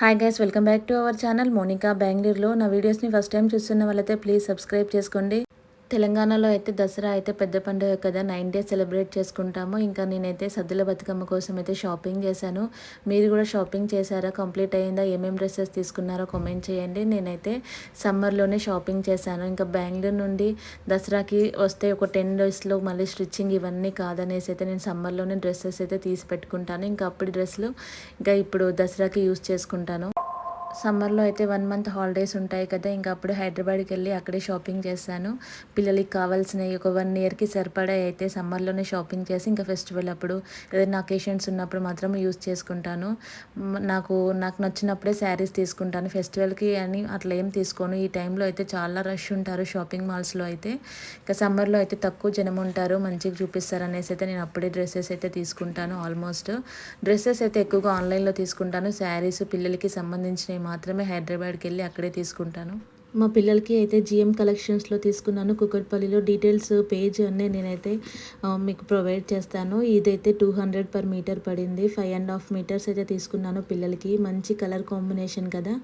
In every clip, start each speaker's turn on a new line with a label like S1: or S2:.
S1: Hi guys welcome back to our channel Monica బెంగళూరులో నా వీడియోస్ని ఫస్ట్ టైం చూస్తున్న వాళ్ళైతే ప్లీజ్ సబ్స్క్రైబ్ చేసుకోండి. తెలంగాణలో అయితే దసరా అయితే పెద్ద పండుగ కదా. నైన్ డేస్ సెలబ్రేట్ చేసుకుంటాము. ఇంకా నేనైతే సద్దుల బతుకమ్మ కోసం అయితే షాపింగ్ చేశాను. మీరు కూడా షాపింగ్ చేశారా? కంప్లీట్ అయ్యిందా? ఏమేమి డ్రెస్సెస్ తీసుకున్నారో కామెంట్ చేయండి. నేనైతే సమ్మర్లోనే షాపింగ్ చేశాను. ఇంకా బెంగళూరు నుండి దసరాకి వస్తే ఒక టెన్ డేస్లో మళ్ళీ స్టిచ్చింగ్ ఇవన్నీ కాదనేసి అయితే నేను సమ్మర్లోనే డ్రెస్సెస్ అయితే తీసి పెట్టుకుంటాను. ఇంకా అప్పటి డ్రెస్సులు ఇంకా ఇప్పుడు దసరాకి యూస్ చేసుకుంటాను. సమ్మర్లో అయితే వన్ మంత్ హాలిడేస్ ఉంటాయి కదా ఇంకా అప్పుడు హైదరాబాద్కి వెళ్ళి అక్కడే షాపింగ్ చేశాను. పిల్లలకి కావాల్సినవి ఒక వన్ ఇయర్కి సరిపడా అయితే సమ్మర్లోనే షాపింగ్ చేసి ఇంకా ఫెస్టివల్ అప్పుడు ఏదైనా అకేషన్స్ ఉన్నప్పుడు మాత్రం యూస్ చేసుకుంటాను. నాకు నాకు నచ్చినప్పుడే శారీస్ తీసుకుంటాను. ఫెస్టివల్కి అని అట్లా ఏం తీసుకోను. ఈ టైంలో అయితే చాలా రష్ ఉంటారు షాపింగ్ మాల్స్లో అయితే. ఇంకా సమ్మర్లో అయితే తక్కువ జనం ఉంటారు మంచిగా చూపిస్తారు అనేసి అయితే నేను అప్పుడే డ్రెస్సెస్ అయితే తీసుకుంటాను ఆల్మోస్ట్. డ్రెస్సెస్ అయితే ఎక్కువగా ఆన్లైన్లో తీసుకుంటాను. శారీస్ పిల్లలకి సంబంధించినవి మాత్రమే హైదరాబాద్కి వెళ్ళి అక్కడే తీసుకుంటాను. మా పిల్లలకి అయితే జిఎం కలెక్షన్స్లో తీసుకున్నాను. కుకట్పల్లిలో డీటెయిల్స్ పేజ్ అన్నీ నేనైతే మీకు ప్రొవైడ్ చేస్తాను. ఇదైతే టూ హండ్రెడ్ పర్ మీటర్ పడింది. ఫైవ్ అండ్ హాఫ్ మీటర్స్ అయితే తీసుకున్నాను పిల్లలకి. మంచి కలర్ కాంబినేషన్ కదా.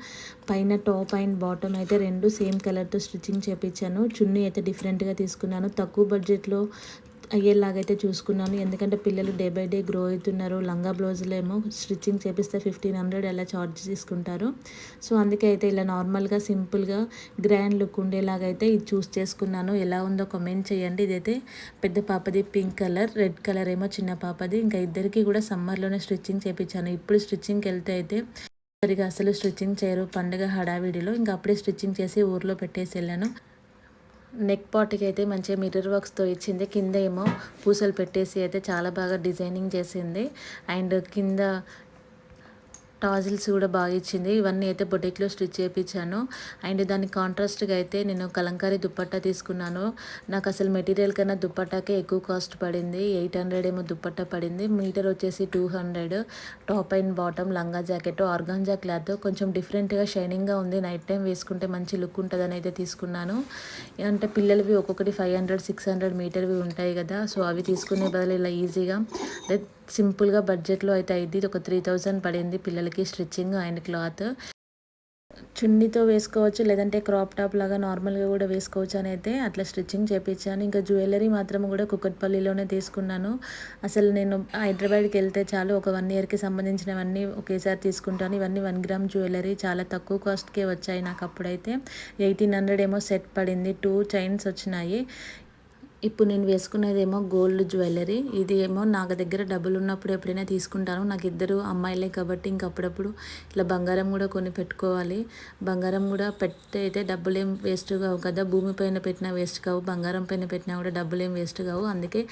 S1: పైన టాప్ అండ్ బాటమ్ అయితే రెండు సేమ్ కలర్తో స్టిచ్చింగ్ చేపించాను చున్నీ అయితే డిఫరెంట్గా తీసుకున్నాను. తక్కువ బడ్జెట్లో అయ్యేలాగైతే చూసుకున్నాను. ఎందుకంటే పిల్లలు డే బై డే గ్రో అవుతున్నారు. లంగా బ్లౌజ్లో ఏమో స్టిచ్చింగ్ చేపిస్తే ఫిఫ్టీన్ హండ్రెడ్ అలా చార్జ్ తీసుకుంటారు సో అందుకే అయితే ఇలా నార్మల్గా సింపుల్గా గ్రాండ్ లుక్ ఉండేలాగా అయితే ఇది చూస్ చేసుకున్నాను. ఎలా ఉందో కమెంట్ చేయండి. ఇదైతే పెద్ద పాపది పింక్ కలర్ రెడ్ కలర్ ఏమో చిన్న పాపది. ఇంకా ఇద్దరికి కూడా సమ్మర్లోనే స్టిచ్చింగ్ చేయించాను ఇప్పుడు స్టిచ్చింగ్కి వెళ్తే అయితే సరిగా అసలు స్టిచ్చింగ్ చేయరు. పండుగ హడావిడిలో ఇంకా అప్పుడే స్టిచ్చింగ్ చేసి ఊర్లో పెట్టేసి వెళ్ళాను. నెక్ పాట్కి అయితే మంచిగా మిర్రర్ వర్క్స్తో ఇచ్చింది. కింద ఏమో పూసలు పెట్టేసి అయితే చాలా బాగా డిజైనింగ్ చేసింది. అండ్ కింద టాజిల్స్ కూడా బాగా ఇచ్చింది. ఇవన్నీ అయితే బొటిక్లో స్టిచ్ చేయించాను. అండ్ దాని కాంట్రాస్ట్గా అయితే నేను కలంకారీ దుప్పట్టా తీసుకున్నాను. నాకు అసలు మెటీరియల్ కన్నా దుప్పట్టాకే ఎక్కువ కాస్ట్ పడింది. ఎయిట్ హండ్రెడ్ ఏమో దుప్పట్టా పడింది. మీటర్ వచ్చేసి two hundred. Top and bottom లంగా జాకెట్ ఆర్గాంజా క్లాత్. కొంచెం డిఫరెంట్గా షైనింగ్గా ఉంది. నైట్ టైం వేసుకుంటే మంచి లుక్ ఉంటుందని అయితే తీసుకున్నాను. అంటే పిల్లలవి ఒక్కొక్కటి ఫైవ్ హండ్రెడ్ సిక్స్ హండ్రెడ్ మీటర్వి ఉంటాయి కదా. సో అవి తీసుకునే బదులు ఇలా ఈజీగా. సింపుల్గా బడ్జెట్లో అయితే అయింది ఒక త్రీ థౌజండ్ పడింది పిల్లలకి స్టిచ్చింగ్ అండ్ క్లాత్. చున్నీతో వేసుకోవచ్చు లేదంటే క్రాప్ టాప్ లాగా నార్మల్గా కూడా వేసుకోవచ్చు అని అయితే అట్లా స్టిచ్చింగ్ చేపించాను ఇంకా జ్యువెలరీ మాత్రం కూడా కుక్కట్పల్లిలోనే తీసుకున్నాను. అసలు నేను హైదరాబాద్కి వెళ్తే చాలు ఒక వన్ ఇయర్కి సంబంధించినవన్నీ ఒకేసారి తీసుకుంటాను. ఇవన్నీ వన్ గ్రామ్ జ్యువెలరీ చాలా తక్కువ కాస్ట్కే వచ్చాయి నాకు అప్పుడైతే. ఎయిటీన్ హండ్రెడ్ ఏమో సెట్ పడింది. టూ చైన్స్ వచ్చినాయి. ఇప్పుడు నేను వేసుకునేదేమో గోల్డ్ జ్యువెలరీ ఇది ఏమో నాకు దగ్గర డబ్బులు ఉన్నప్పుడు ఎప్పుడైనా తీసుకుంటాను. నాకు ఇద్దరు అమ్మాయిలే కాబట్టి ఇంకప్పుడప్పుడు ఇట్లా బంగారం కూడా కొని పెట్టుకోవాలి. బంగారం కూడా పెడితే అయితే డబ్బులు ఏం వేస్ట్ కావు కదా. భూమి పైన పెట్టినా వేస్ట్ కావు బంగారం పైన పెట్టినా కూడా డబ్బులు ఏం వేస్ట్ కావు. అందుకే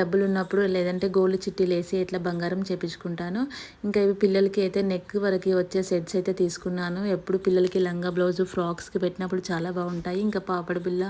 S1: డబ్బులు ఉన్నప్పుడు లేదంటే గోల్డ్ చిట్టీలు వేసి ఇట్లా బంగారం చేపించుకుంటాను. ఇంకా ఇవి పిల్లలకి అయితే నెక్ వరకు వచ్చే సెట్స్ అయితే తీసుకున్నాను. ఎప్పుడు పిల్లలకి లంగా బ్లౌజ్ ఫ్రాక్స్కి పెట్టినప్పుడు చాలా బాగుంటాయి. ఇంకా పాపడ బిల్ల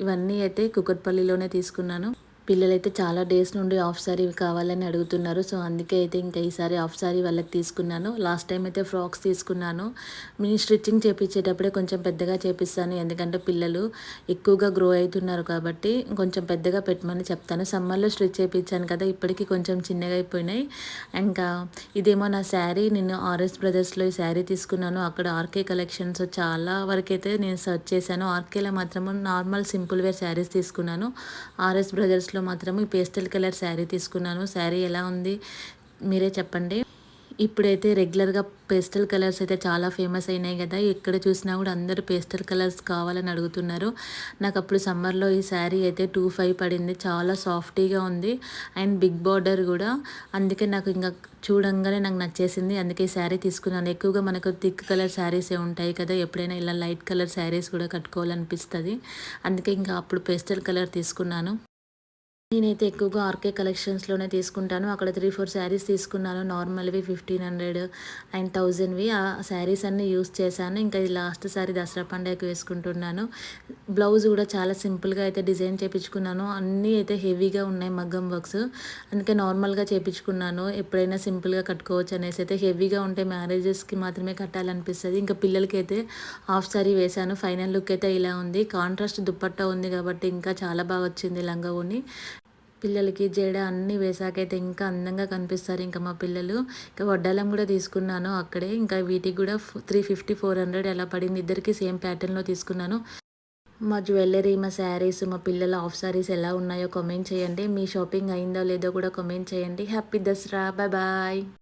S1: ఇవన్నీ అయితే కుకట్పల్లిలోనే తీసుకున్నాను. పిల్లలైతే చాలా డేస్ నుండి హాఫ్ సారీ కావాలని అడుగుతున్నారు. సో అందుకే అయితే ఇంకా ఈసారి హాఫ్ సారీ వాళ్ళకి తీసుకున్నాను. లాస్ట్ టైం అయితే ఫ్రాక్స్ తీసుకున్నాను. మీ స్టిచ్చింగ్ చేపించేటప్పుడే కొంచెం పెద్దగా చేపిస్తాను. ఎందుకంటే పిల్లలు ఎక్కువగా గ్రో అవుతున్నారు కాబట్టి కొంచెం పెద్దగా పెట్టమని చెప్తాను. సమ్మర్లో స్టిచ్ చేయించాను కదా ఇప్పటికీ కొంచెం చిన్నగా అయిపోయినాయి. ఇంకా ఇదేమో నా శారీ. నేను ఆర్ఎస్ బ్రదర్స్లో ఈ శారీ తీసుకున్నాను. అక్కడ ఆర్కే కలెక్షన్స్ చాలా వరకు అయితే నేను సర్చ్ చేశాను. ఆర్కేలో మాత్రము నార్మల్ సింపుల్ వేర్ శారీస్ తీసుకున్నాను. ఆర్ఎస్ బ్రదర్స్లో లో మాత్రం ఈ పేస్టల్ కలర్ శారీ తీసుకున్నాను. శారీ ఎలా ఉంది మీరే చెప్పండి. ఇప్పుడైతే రెగ్యులర్గా పేస్టల్ కలర్స్ అయితే చాలా ఫేమస్ అయినాయి కదా. ఎక్కడ చూసినా కూడా అందరూ పేస్టల్ కలర్స్ కావాలని అడుగుతున్నారు. నాకు అప్పుడు సమ్మర్లో ఈ శారీ అయితే టూ ఫైవ్ పడింది. చాలా సాఫ్టీగా ఉంది. అండ్ బిగ్ బార్డర్ కూడా. అందుకే నాకు ఇంకా చూడంగానే నాకు నచ్చేసింది. అందుకే శారీ తీసుకున్నాను. ఎక్కువగా మనకు థిక్ కలర్ శారీసే ఉంటాయి కదా. ఎప్పుడైనా ఇలా లైట్ కలర్ శారీస్ కూడా కట్టుకోవాలనిపిస్తుంది. అందుకే ఇంకా అప్పుడు పేస్టల్ కలర్ తీసుకున్నాను. నేనైతే ఎక్కువగా ఆర్కే కలెక్షన్స్లోనే తీసుకుంటాను. అక్కడ త్రీ ఫోర్ శారీస్ తీసుకున్నాను. నార్మల్వి ఫిఫ్టీన్ హండ్రెడ్ అండ్ థౌజండ్వి. ఆ శారీస్ అన్నీ యూస్ చేశాను. ఇంకా ఇది లాస్ట్ శారీ దసరా పండుగకి వేసుకుంటున్నాను. బ్లౌజ్ కూడా చాలా సింపుల్గా అయితే డిజైన్ చేయించుకున్నాను అన్నీ అయితే హెవీగా ఉన్నాయి మగ్గం వర్క్స్. అందుకే నార్మల్గా చేయించుకున్నాను ఎప్పుడైనా సింపుల్గా కట్టుకోవచ్చు అనేసి అయితే హెవీగా ఉంటే మ్యారేజెస్కి మాత్రమే కట్టాలనిపిస్తుంది. ఇంకా పిల్లలకి అయితే హాఫ్ సారీ వేశాను. ఫైనల్ లుక్ అయితే ఇలా ఉంది. కాంట్రాస్ట్ దుప్పట్టా ఉంది కాబట్టి ఇంకా చాలా బాగా వచ్చింది లంగా ఉని పిల్లలకి జడ అన్నీ వేసాకైతే ఇంకా అందంగా కనిపిస్తారు. ఇంకా మా పిల్లలు ఇంకా వడ్డాలం కూడా తీసుకున్నాను అక్కడే. ఇంకా వీటికి కూడా త్రీ ఫిఫ్టీ ఫోర్ హండ్రెడ్ ఎలా పడింది. ఇద్దరికి సేమ్ ప్యాటర్న్లో తీసుకున్నాను. మా జ్యువెలరీ మా శారీస్ మా పిల్లల ఆఫ్ శారీస్ ఎలా ఉన్నాయో కామెంట్ చేయండి. మీ షాపింగ్ అయిందో లేదో కూడా కామెంట్ చేయండి. Happy Dasara bye bye